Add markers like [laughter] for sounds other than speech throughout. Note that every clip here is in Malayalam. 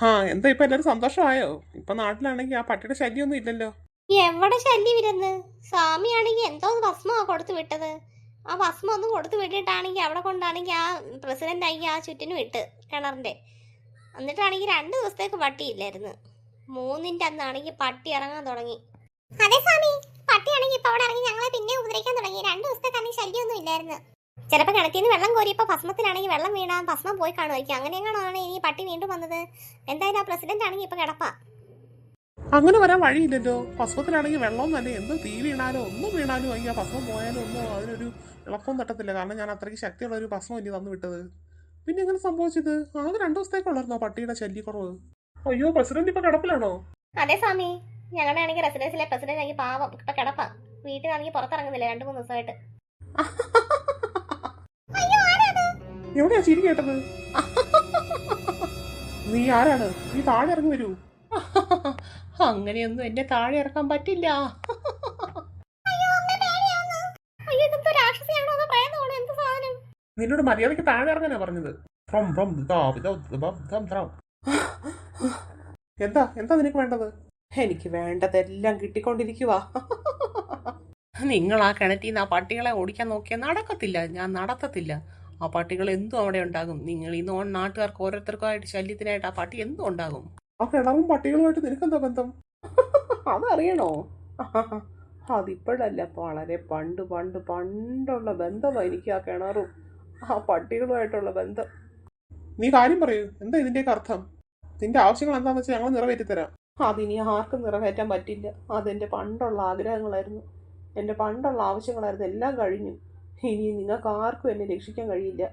ആ എന്താ ഇപ്പൊ എല്ലാരും സന്തോഷമായോ? ഇപ്പൊ നാട്ടിലാണെങ്കിൽ ആ പട്ടിയുടെ ശല്യമൊന്നും ഇല്ലല്ലോ. എവിടെ ശല്യം ഇരുന്ന് സ്വാമിയാണെങ്കിൽ എന്തോ ഭസ്മമാ കൊടുത്തു വിട്ടത്. ആ ഭസ്മം ഒന്നും കൊടുത്തു വിട്ടിട്ടാണെങ്കിൽ അവിടെ കൊണ്ടാണെങ്കിൽ ആ പ്രസിഡന്റ് ആയി ആ ചുറ്റിനും ഇട്ട് കിണറിന്റെ. എന്നിട്ടാണെങ്കിൽ രണ്ട് ദിവസത്തേക്ക് പട്ടിയില്ലായിരുന്നു മൂന്നിന്റെ അന്നാണെങ്കിൽ പട്ടി ഇറങ്ങാൻ തുടങ്ങി. അതെ സ്വാമി പട്ടിയാണെങ്കിൽ ഇപ്പൊ അവിടെ ഇറങ്ങി ഞങ്ങളെ പിന്നെ ഉപദ്രവിക്കാൻ തുടങ്ങി. രണ്ട് ദിവസത്തേക്കാണെങ്കിൽ ശല്യമൊന്നും ഇല്ലായിരുന്നു. ചിലപ്പോൾ കിണറ്റിൽ നിന്ന് വെള്ളം കോരിയപ്പോൾ ഭസ്മത്തിലാണെങ്കിൽ വെള്ളം വീണാൽ ഭസ്മം പോയി കാണുമായിരിക്കും. അങ്ങനെയെങ്ങാണോ ഇനി പട്ടി വീണ്ടും വന്നത്? എന്തായാലും ആ പ്രസിഡന്റ് ആണെങ്കിൽ ഇപ്പൊ കിടപ്പാ. അങ്ങനെ വരാൻ വഴിയില്ലല്ലോ. ഭസ്മത്തിലാണെങ്കിൽ വെള്ളം തന്നെ. എന്ത് തീ വീണാലോ ഒന്നും വീണാലും അയ്യാ ഭസ്മം പോയാലും ഒന്നും അതിനൊരു ഇളക്കം തട്ടത്തില്ല. കാരണം ഞാൻ അത്രയ്ക്ക് ശക്തിയുള്ള ഒരു ഭസ്മം ഇനി തന്നു വിട്ടത്. പിന്നെ എങ്ങനെ സംഭവിച്ചത്? ആകെ രണ്ടു ദിവസത്തേക്കുള്ളായിരുന്നോ പട്ടിയുടെ ശല്യക്കുറവ്? അയ്യോ പ്രസിഡന്റ് ഇപ്പൊ കിടപ്പിലാണോ? അതെ സ്വാമി. ഞങ്ങളുടെ ആണെങ്കിൽ റെസിഡൻസിലെ പ്രസിഡന്റ് ആണെങ്കിൽ പാവം. ഇപ്പൊ കിടപ്പാ. വീട്ടിലാണെങ്കിൽ പുറത്തിറങ്ങുന്നില്ല രണ്ടു മൂന്ന് ദിവസമായിട്ട്. [laughs] എവിടെയാ ചിരി കേട്ടത് നീ ആരാണ്? നീ താഴെ ഇറങ്ങി വരൂ. അങ്ങനെയൊന്നും എന്നെ താഴെ ഇറക്കാൻ പറ്റില്ല. അയ്യോ ഇതെന്തോ രാക്ഷസിയാണോ അതോ പ്രേതമാണോ എന്ത് സാധനം? നിന്നോട് മര്യാദയ്ക്ക് താഴെ ഇറങ്ങാനാ പറഞ്ഞത് ഫ്രം ഫ്രം എന്താ എന്താ നിനക്ക് വേണ്ടത്? എനിക്ക് വേണ്ടതെല്ലാം കിട്ടിക്കൊണ്ടിരിക്കുക നിങ്ങൾ ആ കിണറ്റിൽ നിന്ന് ആ പട്ടികളെ ഓടിക്കാൻ നോക്കിയാൽ നടക്കത്തില്ല. ഞാൻ നടത്തത്തില്ല. ആ പട്ടികൾ എന്തും അവിടെ ഉണ്ടാകും. നിങ്ങൾ ഈ നോ- നാട്ടുകാർക്ക് ഓരോരുത്തർക്കുമായിട്ട് ശല്യത്തിനായിട്ട് ആ പട്ടി എന്തും ഉണ്ടാകും. ആ കിണറും പട്ടികളുമായിട്ട് നിനക്കെന്താ ബന്ധം? അതറിയണോ? അതിപ്പോഴല്ല വളരെ പണ്ട് പണ്ട് പണ്ടുള്ള ബന്ധമാണ് എനിക്ക് ആ കിണറും ആ പട്ടികളുമായിട്ടുള്ള ബന്ധം. നീ കാര്യം പറയൂ എന്താ ഇതിന്റെയൊക്കെ അർത്ഥം? നിന്റെ ആവശ്യങ്ങൾ എന്താണെന്ന് വെച്ചാൽ ഞങ്ങൾ നിറവേറ്റിത്തരാം അതിനി ആർക്കും നിറവേറ്റാൻ പറ്റില്ല. അതെന്റെ പണ്ടുള്ള ആഗ്രഹങ്ങളായിരുന്നു. എന്റെ പണ്ടുള്ള ആവശ്യങ്ങളായിരുന്നു. എല്ലാം കഴിഞ്ഞു. ഇനി നിങ്ങൾക്ക് ആർക്കും എന്നെ രക്ഷിക്കാൻ കഴിയില്ല.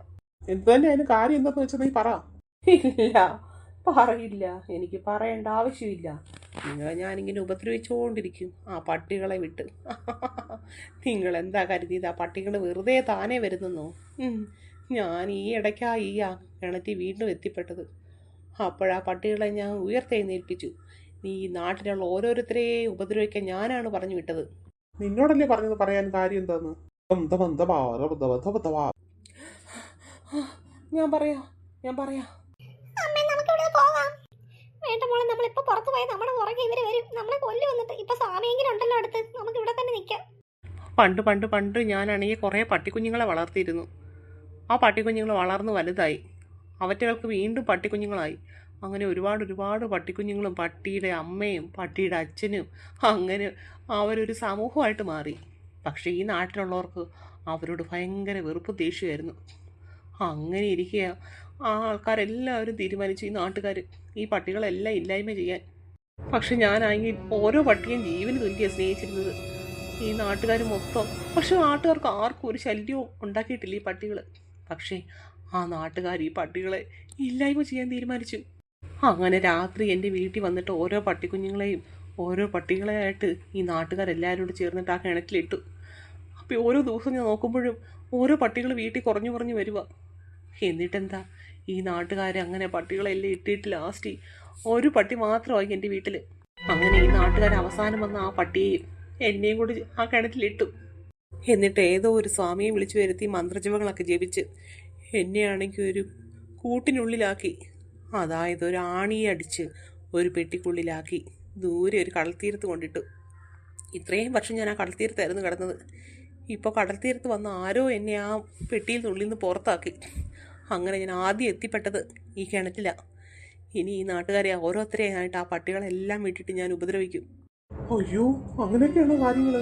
എന്ത് തന്നെ അതിന് കാര്യം എന്താന്ന് വെച്ചാൽ നീ പറ. ഇല്ല പറയില്ല. എനിക്ക് പറയേണ്ട ആവശ്യമില്ല. നിങ്ങളെ ഞാനിങ്ങനെ ഉപദ്രവിച്ചുകൊണ്ടിരിക്കും ആ പട്ടികളെ വിട്ട്. നിങ്ങൾ എന്താ കരുതിയത്? ആ പട്ടികൾ വെറുതെ താനേ വരുന്നെന്നോ? ഞാൻ ഈ ഇടയ്ക്കാ ഈ ആ കിണറ്റി വീണ്ടും എത്തിപ്പെട്ടത്. അപ്പോഴാ പട്ടികളെ ഞാൻ ഉയർത്തെഴുന്നേൽപ്പിച്ചു. നീ ഈ നാട്ടിലുള്ള ഓരോരുത്തരെയും ഉപദ്രവിക്കാൻ ഞാനാണ് പറഞ്ഞു വിട്ടത്. നിന്നോടല്ലേ പറഞ്ഞത് പറയാൻ കാര്യം എന്താന്ന്? ബന്ധ ബന്ധ ബാര ബന്ധ ബന്ധ ബന്ധ ബാ. ഞാൻ പറയാ ഞാൻ പറയാ. അമ്മേ നമുക്ക് ഇവിടെ പോകാം. വേണ്ട മോളെ നമ്മളിപ്പോ പുറത്തു പോയി നമ്മുടെ പുറകെ ഇവർ വരും. നമ്മളെ കൊല്ലു വന്നിട്ട് ഇപ്പൊ സ്വാമിയെങ്കിലും ഉണ്ടല്ലോ അടുത്ത്. നമുക്ക് ഇവിടെ തന്നെ നിൽക്കാം പണ്ട് പണ്ട് പണ്ട് ഞാനാണെങ്കിൽ കുറേ പട്ടിക്കുഞ്ഞുങ്ങളെ വളർത്തിയിരുന്നു. ആ പട്ടിക്കുഞ്ഞുങ്ങൾ വളർന്ന് വലുതായി. അവറ്റകൾക്ക് വീണ്ടും പട്ടിക്കുഞ്ഞുങ്ങളായി. അങ്ങനെ ഒരുപാട് ഒരുപാട് പട്ടിക്കുഞ്ഞുങ്ങളും പട്ടിയുടെ അമ്മയും പട്ടിയുടെ അച്ഛനും അങ്ങനെ അവരൊരു സമൂഹമായിട്ട് മാറി. പക്ഷേ ഈ നാട്ടിലുള്ളവർക്ക് അവരോട് ഭയങ്കര വെറുപ്പ് ദേഷ്യമായിരുന്നു. അങ്ങനെ ഇരിക്കുക ആ ആൾക്കാരെല്ലാവരും തീരുമാനിച്ചു ഈ നാട്ടുകാർ ഈ പട്ടികളെല്ലാം ഇല്ലായ്മ ചെയ്യാൻ. പക്ഷെ ഞാനായി ഓരോ പട്ടിയും ജീവന് തുല്യ സ്നേഹിച്ചിരുന്നത്. ഈ നാട്ടുകാർ മൊത്തം പക്ഷെ നാട്ടുകാർക്ക് ആർക്കും ഒരു ശല്യവും ഉണ്ടാക്കിയിട്ടില്ല ഈ പട്ടികൾ പക്ഷേ ആ നാട്ടുകാർ ഈ പട്ടികളെ ഇല്ലായ്മ ചെയ്യാൻ തീരുമാനിച്ചു. അങ്ങനെ രാത്രി എന്റെ വീട്ടിൽ വന്നിട്ട് ഓരോ പട്ടിക്കുഞ്ഞുങ്ങളെയും ഓരോ പട്ടികളെയായിട്ട് ഈ നാട്ടുകാരെല്ലാവരും കൂടെ ചേർന്നിട്ട് ആ കിണറ്റിലിട്ടു. അപ്പോൾ ഓരോ ദിവസം ഞാൻ നോക്കുമ്പോഴും ഓരോ പട്ടികൾ വീട്ടിൽ കുറഞ്ഞു കുറഞ്ഞു വരിക എന്നിട്ടെന്താ? ഈ നാട്ടുകാർ അങ്ങനെ പട്ടികളെല്ലാം ഇട്ടിട്ട് ലാസ്റ്റ് ഒരു പട്ടി മാത്രമായി എന്റെ വീട്ടിൽ അങ്ങനെ ഈ നാട്ടുകാർ അവസാനം വന്ന ആ പട്ടിയെയും എന്നെയും കൂടി ആ കിണറ്റിലിട്ടു. എന്നിട്ട് ഏതോ ഒരു സ്വാമിയെ വിളിച്ചു വരുത്തി മന്ത്രജപങ്ങളൊക്കെ ജപിച്ച് എന്നെയാണെങ്കിൽ ഒരു കൂട്ടിനുള്ളിലാക്കി. അതായത് ഒരു ആണിയെ അടിച്ച് ഒരു പെട്ടിക്കുള്ളിലാക്കി. ദൂരെ ഒരു കടൽത്തീരത്ത് കൊണ്ടിട്ടു. ഇത്രയും വർഷം ഞാൻ ആ കടൽത്തീരത്തായിരുന്നു കിടന്നത്. ഇപ്പോൾ കടൽത്തീരത്ത് വന്ന ആരോ എന്നെ ആ പെട്ടിയിൽ ഉള്ളിൽ നിന്ന് പുറത്താക്കി. അങ്ങനെ ഞാൻ ആദ്യം എത്തിപ്പെട്ടത് ഈ കിണറ്റിലാണ് ഇനി ഈ നാട്ടുകാരെ ഓരോരുത്തരെയായിട്ട് ആ പട്ടികളെല്ലാം വിട്ടിട്ട് ഞാൻ ഉപദ്രവിക്കും. അയ്യോ അങ്ങനെയൊക്കെയാണോ കാര്യങ്ങൾ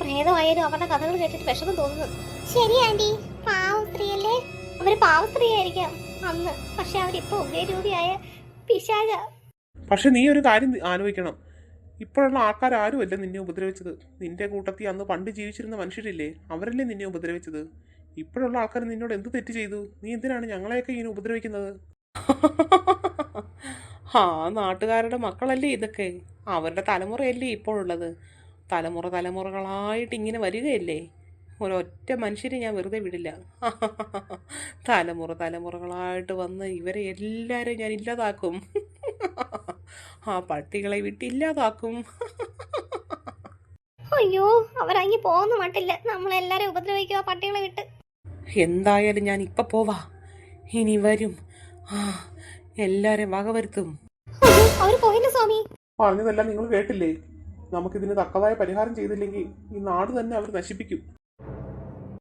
പ്രേതമായാലും അവരുടെ കഥകൾ കേട്ടിട്ട് വിഷമം തോന്നുന്നു. ശരി ആന്റി. പാവം സ്ത്രീയല്ലേ അവർ പാവ സ്ത്രീ ആയിരിക്കാം അന്ന്. പക്ഷെ അവരിപ്പോ ഉഗ്രരൂപിയായ പിശാച പക്ഷെ നീ ഒരു കാര്യം ആലോചിക്കണം. ഇപ്പോഴുള്ള ആൾക്കാർ ആരുമല്ല നിന്നെ ഉപദ്രവിച്ചത്. നിന്റെ കൂട്ടത്തിൽ അന്ന് പണ്ട് ജീവിച്ചിരുന്ന മനുഷ്യരില്ലേ? അവരല്ലേ നിന്നെ ഉപദ്രവിച്ചത്? ഇപ്പോഴുള്ള ആൾക്കാർ നിന്നോട് എന്ത് തെറ്റ് ചെയ്തു? നീ എന്തിനാണ് ഞങ്ങളെയൊക്കെ ഇങ്ങനെ ഉപദ്രവിക്കുന്നത്? ആ നാട്ടുകാരുടെ മക്കളല്ലേ ഇതൊക്കെ? അവരുടെ തലമുറയല്ലേ ഇപ്പോഴുള്ളത്? തലമുറ തലമുറകളായിട്ട് ഇങ്ങനെ വരികയല്ലേ? ഒരൊറ്റ മനുഷ്യരെ ഞാൻ വെറുതെ വിടില്ല. തലമുറ തലമുറകളായിട്ട് വന്ന് ഇവരെ എല്ലാവരെയും ഞാൻ ഇല്ലാതാക്കും. ആ പട്ടികളെ വിട്ട് ഇല്ലാതാക്കും അയ്യോ അവരങ്ങി പോകുന്ന മട്ടില്ല. നമ്മളെല്ലാരും ഉപദ്രവിക്കുക പട്ടികളെ വിട്ട്. എന്തായാലും ഞാൻ ഇപ്പൊ പോവാ. ഇനി വരും. ആ എല്ലാവരെയും വകവരുത്തും അവർ അവർ പോയില്ല സ്വാമി. പറഞ്ഞതെല്ലാം നിങ്ങൾ കേട്ടില്ലേ? നമുക്കിതിന് തക്കതായ പരിഹാരം ചെയ്തില്ലെങ്കിൽ ഈ നാട് തന്നെ അവർ നശിപ്പിക്കും.